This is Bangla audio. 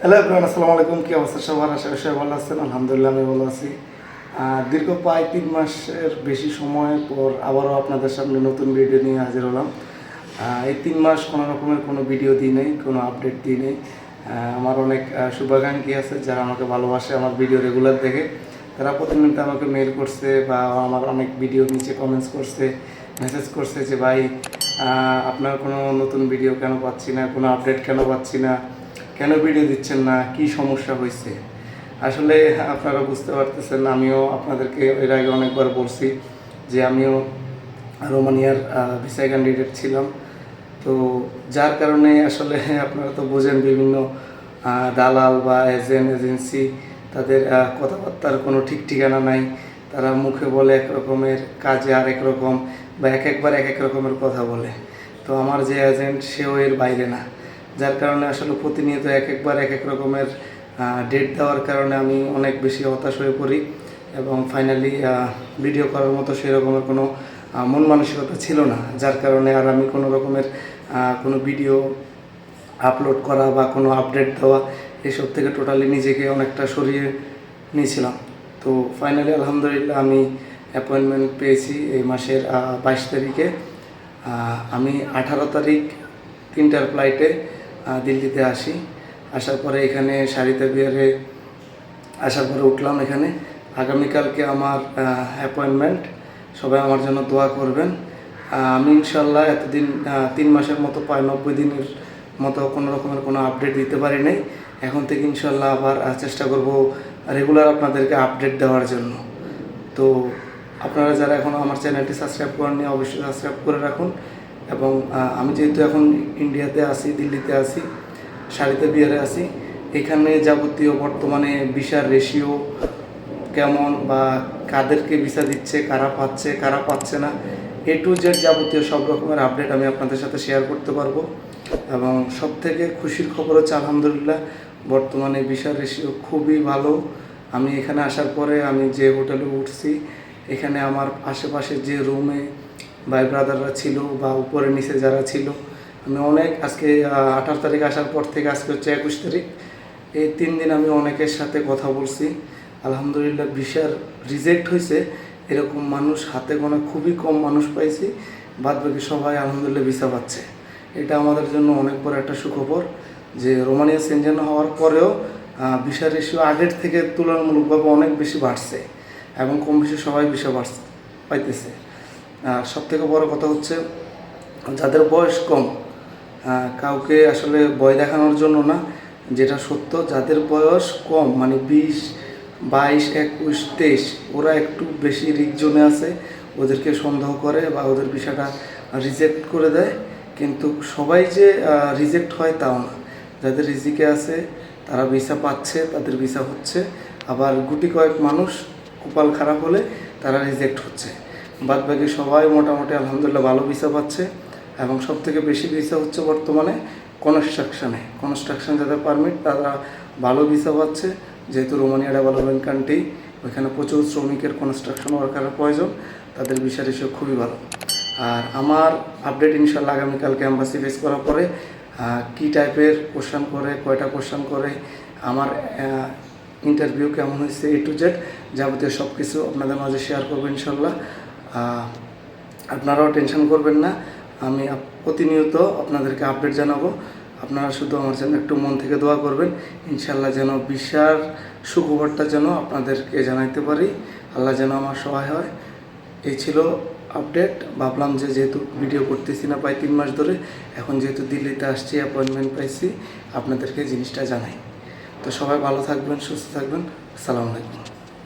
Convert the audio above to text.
হ্যালো এভরিওয়ান, আসসালামু আলাইকুম। কি অবস্থা সবার? আশা করি ভালো আছেন। আলহামদুলিল্লাহ আমি ভালো আছি। দীর্ঘ প্রায় তিন মাসের বেশি সময় পর আবারও আপনাদের সামনে নতুন ভিডিও নিয়ে হাজির হলাম। এই তিন মাস কোনো রকমের কোনো ভিডিও দিই নেই, কোনো আপডেট দিই নেই। আমার অনেক শুভাকাঙ্ক্ষী আছে যারা আমাকে ভালোবাসে, আমার ভিডিও রেগুলার দেখে। তারা প্রতিনিয়ত আমাকে মেল করছে বা আমার অনেক ভিডিও নিচে কমেন্টস করছে মেসেজ করছে যে, ভাই আপনার কোনো নতুন ভিডিও কেন পাচ্ছি না? কোনো আপডেট কেন পাচ্ছি না? কেন ভিডিও দিচ্ছেন না? কি সমস্যা হয়েছে? আসলে আপনারা বুঝতে পারতেছেন, আমিও আপনাদেরকে এর আগে অনেকবার বলছি যে আমিও রোমানিয়ার ভিসা ক্যান্ডিডেট ছিলাম। তো যার কারণে আসলে আপনারা তো বোঝেন বিভিন্ন দালাল বা এজেন্ট এজেন্সি তাদের কথাবার্তার কোনো ঠিক ঠিকানা নাই। তারা মুখে বলে এক রকমের কাজে আর এক রকম বা এক একবার এক এক রকমের কথা বলে। তো আমার যে এজেন্ট সেও এর বাইরে না। যার কারণে আসলে প্রতিনিয়ত এক একবার এক এক রকমের ডেট দেওয়ার কারণে আমি অনেক বেশি হতাশ হয়ে পড়ি এবং ফাইনালি ভিডিও করার মতো সেই রকমের কোনো মন মানসিকতা ছিল না, যার কারণে আর আমি কোনো রকমের কোনো ভিডিও আপলোড করা বা কোনো আপডেট দেওয়া এসব থেকে টোটালি নিজেকে অনেকটা সরিয়ে নিয়েছিলাম। তো ফাইনালি আলহামদুলিল্লাহ আমি অ্যাপয়েন্টমেন্ট পেয়েছি এই মাসের বাইশ তারিখে। আমি আঠারো তারিখ তিনটার ফ্লাইটে দিল্লিতে আসি। আসার পরে এখানে সারিতা বিহারে আসার পরে উঠলাম এখানে। আগামীকালকে আমার অ্যাপয়েন্টমেন্ট সবাই আমার জন্য দোয়া করবেন। আমি ইনশাল্লাহ এতদিন তিন মাসের মতো প্রায় নব্বই দিনের মতো কোনো রকমের কোনো আপডেট দিতে পারি নাই। এখন থেকে ইনশাল্লাহ আবার চেষ্টা করব রেগুলার আপনাদেরকে আপডেট দেওয়ার জন্য। তো আপনারা যারা এখনও আমার চ্যানেলটি সাবস্ক্রাইব করেননি, অবশ্যই সাবস্ক্রাইব করে রাখুন। এবং আমি যেহেতু এখন ইন্ডিয়াতে আছি, দিল্লিতে আছি সারিতে বিহারে আছি, এখানে যাবতীয় বর্তমানে ভিসার রেশিও কেমন বা কাদেরকে ভিসা দিচ্ছে, কারা পাচ্ছে কারা পাচ্ছে না, এ টু জেড যাবতীয় সব রকমের আপডেট আমি আপনাদের সাথে শেয়ার করতে পারব। এবং সব থেকে খুশির খবর হচ্ছে, আলহামদুলিল্লাহ, বর্তমানে ভিসার রেশিও খুবই ভালো। আমি এখানে আসার পরে আমি যে হোটেলে উঠছি, এখানে আমার আশেপাশে যে রুমে ভাই ব্রাদাররা ছিল বা উপরে নিচে যারা ছিল। আমি অনেক আজকে আঠারো তারিখ আসার পর থেকে আজকে হচ্ছে একুশ তারিখ। এই তিন দিন আমি অনেকের সাথে কথা বলছি। আলহামদুলিল্লাহ ভিসার রিজেক্ট হয়েছে। এরকম মানুষ হাতে গোনা খুবই কম মানুষ পাইছি। বাদ বাকি সবাই আলহামদুলিল্লাহ ভিসা পাচ্ছে। এটা আমাদের জন্য অনেক বড় একটা সুখবর যে রোমানিয়া সেনজেন হওয়ার পরেও ভিসা রেশিও আগের থেকে তুলনামূলকভাবে অনেক বেশি বাড়ছে এবং কম বেশি সবাই ভিসা বাড়ছে, পাইতেছে। আর সব থেকে বড় কথা হচ্ছে যাদের বয়স কম কাউকে আসলে ভয় দেখানোর জন্য না, যেটা সত্য, যাদের বয়স কম মানে বিশ, বাইশ, একুশ, তেইশ, ওরা একটু বেশি রিক জোনে আছে, ওদেরকে সন্দেহ করে বা ওদের বিষয়টা রিজেক্ট করে দেয়, কিন্তু সবাই যে রিজেক্ট হয় তাও না। যাদের রিজিকে আছে, তারা ভিসা পাচ্ছে, তাদের ভিসা হচ্ছে, আবার গুটি কয়েক মানুষ কপাল খারাপ হলে তারা রিজেক্ট হচ্ছে। বাদ বাকি সবাই মোটামুটি আলহামদুলিল্লাহ ভালো ভিসা পাচ্ছে এবং সব থেকে বেশি ভিসা হচ্ছে বর্তমানে কনস্ট্রাকশনে। কনস্ট্রাকশন যাদের পারমিট, তারা ভালো ভিসা পাচ্ছে। যেহেতু রোমানিয়া ডেভেলপমেন্ট কান্ট্রি, ওইখানে প্রচুর শ্রমিকের কনস্ট্রাকশন ওয়ার্কারের প্রয়োজন, তাদের ভিসা রেশিও খুবই ভালো। আর আমার আপডেট ইনশাল্লাহ আগামীকালকে অ্যাম্বাসি ফেস করার পরে কী টাইপের কোশ্চান করে, কয়টা কোশ্চান করে, আমার ইন্টারভিউ কেমন হয়েছে এ টু জেড যাবতীয় সব কিছু আপনাদের মাঝে শেয়ার করব ইনশাল্লাহ আপনারাও টেনশন করবেন না। আমি প্রতিনিয়ত আপনাদেরকে আপডেট জানাব। আপনারা শুধু আমার জন্য একটু মন থেকে দোয়া করবেন। ইনশাল্লাহ যেন বিশাল সুখবরটা যেন আপনাদেরকে জানাইতে পারি। আল্লাহ যেন আমার সহায় হয়। এই ছিল আপডেট ভাবলাম যে যেহেতু ভিডিও করতেছি না প্রায় তিন মাস ধরে, এখন যেহেতু দিল্লিতে আসছি অ্যাপয়েন্টমেন্ট পাইছি, আপনাদেরকে জিনিসটা জানাই। তো সবাই ভালো থাকবেন, সুস্থ থাকবেন। আসসালামু আলাইকুম।